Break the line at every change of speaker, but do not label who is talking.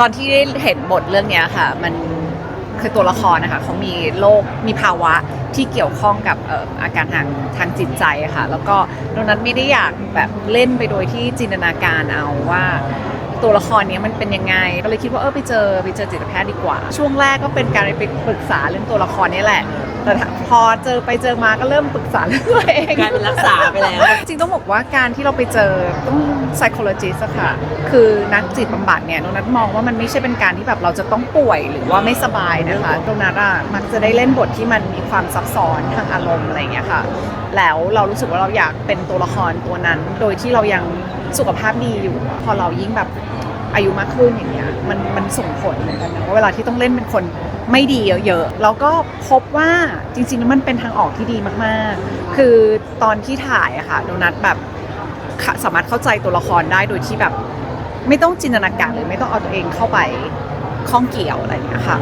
ตอนที่ได้เห็นบทเรื่องเนี้ยค่ะ มันคือตัวละครนะคะเขามีโรคมีภาวะที่เกี่ยวข้องกับเอ่ออาการทางทางจิตใจค่ะ แล้วก็โดนั้นไม่ได้อยากแบบเล่นไปโดยที่จินตนาการเอาว่า ตัวละครเนี้ยมันเป็นยังไง ก็เลยคิดว่าเออไปเจอไปเจอจิตแพทย์ดีกว่า ช่วงแรกก็เป็นการไปปรึกษาเรื่องตัวละครนี้แหละ แต่พอเจอไปเจอมาก็เริ่มปรึกษาเรื่องตัวเอง
กลายเป็นรักษาไปแล้ว
จริงต้องบอกว่าการที่เราไปเจอต้อง psychologist อะค่ะ คือนักจิตบำบัดเนี่ยตรงนั้นมองว่ามันไม่ใช่เป็นการที่แบบเราจะต้องป่วยหรือว่าไม่สบายนะคะตรงนั้นอะมักจะได้เล่นบทที่มันมีความซับซ้อนทางอารมณ์อะไรอย่างเงี้ยค่ะ แล้วเรารู้สึกว่าเราอยากเป็นตัวละครตัวนั้น โดยที่เรายังสุขภาพดีอยู่อะพอเรายิ่งแบบอายุมากขึ้นอย่างเงี้ยมันมันส่งผลเหมือนกันนะว่าเวลาที่ต้องเล่นเป็นคน ไม่ดีเยอะๆแล้วก็พบว่าจริงๆแล้วมันเป็นทางออกที่ดีมากๆ คือตอนที่ถ่ายอะค่ะโดนัทแบบสามารถเข้าใจตัวละครได้โดยที่แบบ ไม่ต้องจินตนาการหรือไม่ต้องเอาตัวเองเข้าไปข้องเกี่ยวอะไรอย่างเงี้ยค่ะ